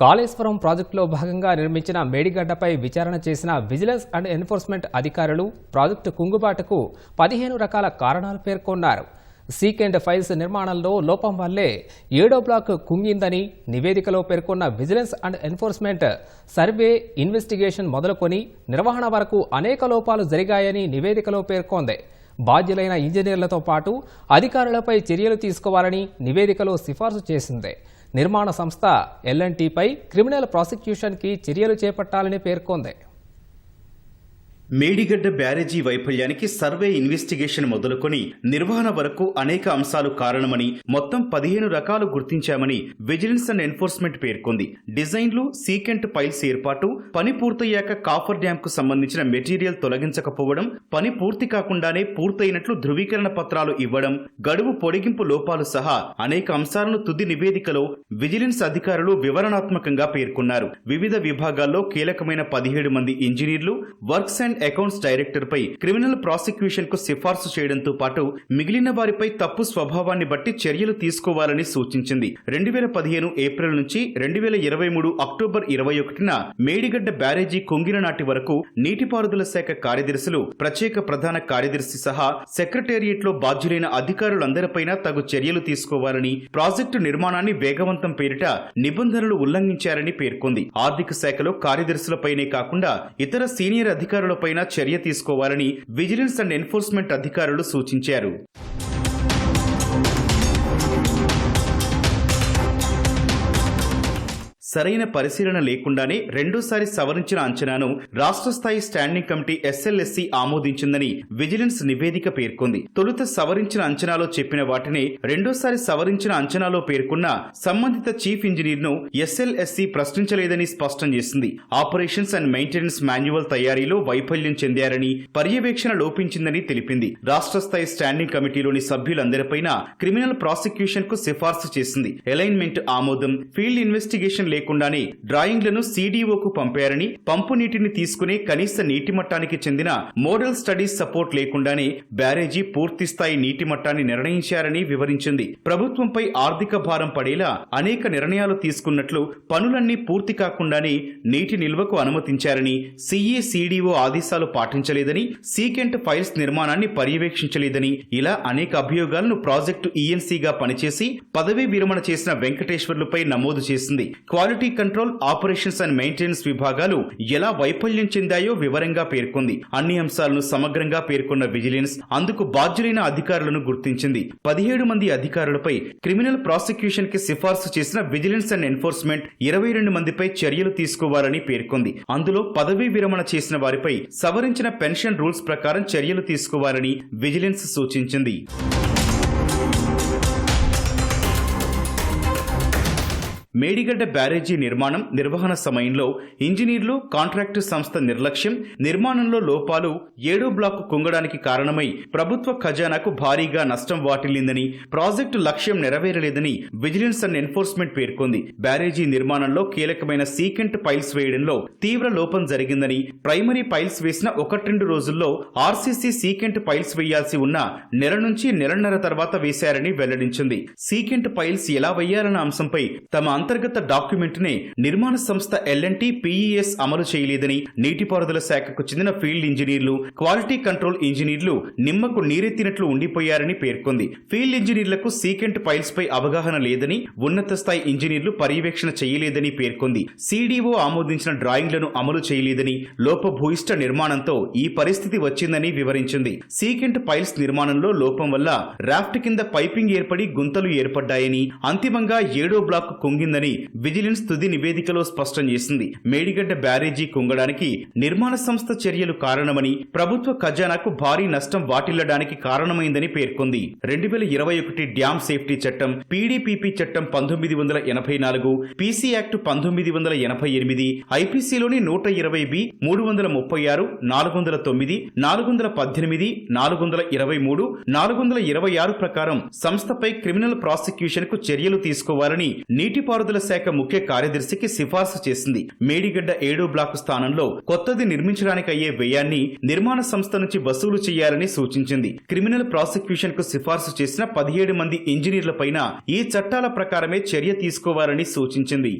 కాళేశ్వరం ప్రాజెక్టులో భాగంగా నిర్మించిన మేడిగడ్డపై విచారణ చేసిన విజిలెన్స్ అండ్ ఎన్ఫోర్స్మెంట్ అధికారులు ప్రాజెక్టు కుంగుబాటుకు పదిహేను రకాల కారణాలు పేర్కొన్నారు. సీక్ అండ్ ఫైల్స్ నిర్మాణంలో లోపం వల్లే ఏడో బ్లాక్ కుంగిందని నివేదికలో పేర్కొన్న vigilance and enforcement survey investigation మొదలుకొని నిర్వహణ వరకు అనేక లోపాలు జరిగాయని నివేదికలో పేర్కొంది. బాధ్యులైన ఇంజనీర్లతో పాటు అధికారులపై చర్యలు తీసుకోవాలని నివేదికలో సిఫార్సు చేసింది. నిర్మాణ సంస్థ ఎల్ఎన్టీపై క్రిమినల్ ప్రాసిక్యూషన్కి చర్యలు చేపట్టాలని పేర్కొంది. మేడిగడ్డ బ్యారేజీ వైఫల్యానికి సర్వే ఇన్వెస్టిగేషన్ మొదలుకొని నిర్వహణ వరకు అనేక అంశాలు కారణమని మొత్తం పదిహేను రకాలు గుర్తించామని విజిలెన్స్ అండ్ ఎన్ఫోర్స్మెంట్ పేర్కొంది. డిజైన్లు సీకెంట్ పైల్స్ ఏర్పాటు పని పూర్తయ్యాక కాఫర్ డ్యామ్కు సంబంధించిన మెటీరియల్ తొలగించకపోవడం పని పూర్తి కాకుండానే పూర్తయినట్లు ధృవీకరణ పత్రాలు ఇవ్వడం గడువు పొడిగింపు లోపాలు సహా అనేక అంశాలను తుది నివేదికలో విజిలెన్స్ అధికారులు వివరణాత్మకంగా పేర్కొన్నారు. వివిధ విభాగాల్లో కీలకమైన పదిహేడు మంది ఇంజనీర్లు వర్క్స్ అండ్ అకౌంట్స్ డైరెక్టర్ పై క్రిమినల్ ప్రాసిక్యూషన్కు సిఫార్సు చేయడంతో పాటు మిగిలిన వారిపై తప్పు స్వభావాన్ని బట్టి చర్యలు తీసుకోవాలని సూచించింది. రెండు వేల పదిహేను ఏప్రిల్ నుంచి రెండు వేల ఇరవై మూడు అక్టోబర్ ఇరవై ఒకటిన మేడిగడ్డ బ్యారేజీ కొంగిన నాటి వరకు నీటిపారుదల శాఖ కార్యదర్శులు ప్రత్యేక ప్రధాన కార్యదర్శి సహా సెక్రటేరియట్లో బాధ్యులైన అధికారులందరిపైన తగు చర్యలు తీసుకోవాలని ప్రాజెక్టు నిర్మాణాన్ని వేగవంతం పేరిట నిబంధనలు ఉల్లంఘించారని పేర్కొంది. ఆర్థిక శాఖలో కార్యదర్శులపైనే కాకుండా ఇతర సీనియర్ అధికారులపైన చర్య తీసుకోవాలని విజిలెన్స్ అండ్ ఎన్ఫోర్స్మెంట్ అధికారులు సూచించారు. సరైన పరిశీలన లేకుండానే రెండోసారి సవరించిన అంచనాను రాష్ట్ర స్థాయి standing committee S L S C ఆమోదించిందని vigilance నివేదిక పేర్కొంది. తొలుత సవరించిన అంచనాలో చెప్పిన వాటిని రెండోసారి సవరించిన అంచనాలో పేర్కొన్న సంబంధిత చీఫ్ ఇంజనీర్ను ఎస్ఎల్ఎస్సి ప్రశ్నించలేదని స్పష్టం చేసింది. ఆపరేషన్స్ అండ్ మెయింటెనెన్స్ మాన్యువల్ తయారీలో వైఫల్యం చెందారని పర్యవేక్షణ లోపించిందని తెలిపింది. రాష్ట్ర స్థాయి స్టాండింగ్ కమిటీలోని సభ్యులందరిపైన క్రిమినల్ ప్రాసిక్యూషన్కు సిఫార్సు చేసింది. అలైన్మెంట్ ఆమోదం ఫీల్డ్ ఇన్వెస్టిగేషన్ లేకుండానే డ్రాయింగ్లను సీడీఓకు పంపారని పంపు నీటిని తీసుకునే కనీస నీటి మట్టానికి చెందిన మోడల్ స్టడీస్ సపోర్ట్ లేకుండానే బ్యారేజీ పూర్తి స్థాయి నీటి మట్టాన్ని నిర్ణయించారని వివరించింది. ప్రభుత్వంపై ఆర్థిక భారం పడేలా అనేక నిర్ణయాలు తీసుకున్నట్లు పనులన్నీ పూర్తి కాకుండానే నీటి నిల్వకు అనుమతించారని సీఏ సీడీఓ ఆదేశాలు పాటించలేదని సీకెంట్ ఫైల్స్ నిర్మాణాన్ని పర్యవేక్షించలేదని ఇలా అనేక అభియోగాలను ప్రాజెక్టు ఈఎన్సీగా పనిచేసి పదవీ విరమణ చేసిన వెంకటేశ్వర్లపై నమోదు చేసింది. Quality control operations and maintenance విభాగాలు ఎలా వైఫల్యం చెందాయో వివరంగా పేర్కొంది. అన్ని అంశాలను సమగ్రంగా పేర్కొన్న విజిలెన్స్ అందుకు బాధ్యులైన అధికారులను గుర్తించింది. పదిహేడు మంది అధికారులపై క్రిమినల్ ప్రాసిక్యూషన్కి సిఫార్సు చేసిన విజిలెన్స్ అండ్ ఎన్ఫోర్స్మెంట్ ఇరవై రెండు మందిపై చర్యలు తీసుకోవాలని పేర్కొంది. అందులో పదవీ విరమణ చేసిన వారిపై సవరించిన పెన్షన్ రూల్స్ ప్రకారం చర్యలు తీసుకోవాలని విజిలెన్స్ సూచించింది. మేడిగడ్డ బ్యారేజీ నిర్మాణం నిర్వహణ సమయంలో ఇంజనీర్లు కాంట్రాక్టు సంస్థ నిర్లక్ష్యం నిర్మాణంలో లోపాలు ఏడో బ్లాక్ కుంగడానికి కారణమై ప్రభుత్వ ఖజానాకు భారీగా నష్టం వాటిల్లిందని ప్రాజెక్టు లక్ష్యం నెరవేరలేదని విజిలెన్స్ అండ్ ఎన్ఫోర్స్మెంట్ పేర్కొంది. బ్యారేజీ నిర్మాణంలో కీలకమైన సీకెంట్ పైల్స్ వేయడంలో తీవ్ర లోపం జరిగిందని ప్రైమరీ పైల్స్ వేసిన ఒకట్రెండు రోజుల్లో ఆర్సీసీ సీకెంట్ పైల్స్ వేయాల్సి ఉన్న నెల నుంచి నెలన్నర తర్వాత వేశారని వెల్లడించింది. సీకెంట్ పైల్స్ ఎలా వేయాలన్న అంశంపై తమ అంతర్గత డాక్యుమెంట్ని నిర్మాణ సంస్థ ఎల్ఎన్టీ పీఈఎస్ అమలు చేయలేదని నీటిపారుదల శాఖకు చెందిన ఫీల్డ్ ఇంజనీర్లు క్వాలిటీ కంట్రోల్ ఇంజనీర్లు నిమ్మకు నీరెత్తినట్లు ఉండిపోయారని పేర్కొంది. ఫీల్డ్ ఇంజనీర్లకు సీకెంట్ పైల్స్ పై అవగాహన లేదని ఉన్నత స్థాయి ఇంజనీర్లు పర్యవేక్షణ చేయలేదని పేర్కొంది. సీడీఓ ఆమోదించిన డ్రాయింగ్లను అమలు చేయలేదని లోపభూయిష్ట నిర్మాణంతో ఈ పరిస్థితి వచ్చిందని వివరించింది. సీకెంట్ పైల్స్ నిర్మాణంలో లోపం వల్ల రాఫ్ట్ కింద పైపింగ్ ఏర్పడి గుంతలు ఏర్పడ్డాయని అంతిమంగా ఏడో బ్లాక్ కుంగిందని విజిలెన్స్ తుది నివేదికలో స్పష్టం చేసింది. మేడిగడ్డ బ్యారేజీ కుంగడానికి నిర్మాణ సంస్థ చర్యలు కారణమని ప్రభుత్వ ఖజానాకు భారీ నష్టం వాటిల్లడానికి కారణమైందని పేర్కొంది. రెండు వేల ఇరవై ఒకటి డ్యామ్ సేఫ్టీ చట్టం పీడీపీపీ చట్టం పంతొమ్మిది వందల ఎనభై నాలుగు పీసీ యాక్ట్ పంతొమ్మిది వందల ఎనభై ఎనిమిది ఐపీసీలోని నూట ఇరవై బి మూడు వందల ముప్పై ఆరు నాలుగు వందల తొమ్మిది నాలుగు వందల పద్దెనిమిది నాలుగు వందల ఇరవై మూడు నాలుగు వందల ఇరవై ఆరు ప్రకారం సంస్థపై క్రిమినల్ ప్రాసిక్యూషన్కు చర్యలు తీసుకోవాలని నీటిపారు నీటిపారుదల శాఖ ముఖ్య కార్యదర్శికి సిఫార్సు చేసింది. మేడిగడ్డ ఏడో బ్లాక్ స్థానంలో కొత్తది నిర్మించడానికి అయ్యే వ్యయాన్ని నిర్మాణ సంస్థ నుంచి వసూలు చేయాలని సూచించింది. క్రిమినల్ ప్రాసిక్యూషన్కు సిఫార్సు చేసిన పదిహేడు మంది ఇంజనీర్లపైన ఈ చట్టాల ప్రకారమే చర్య తీసుకోవాలని సూచించింది.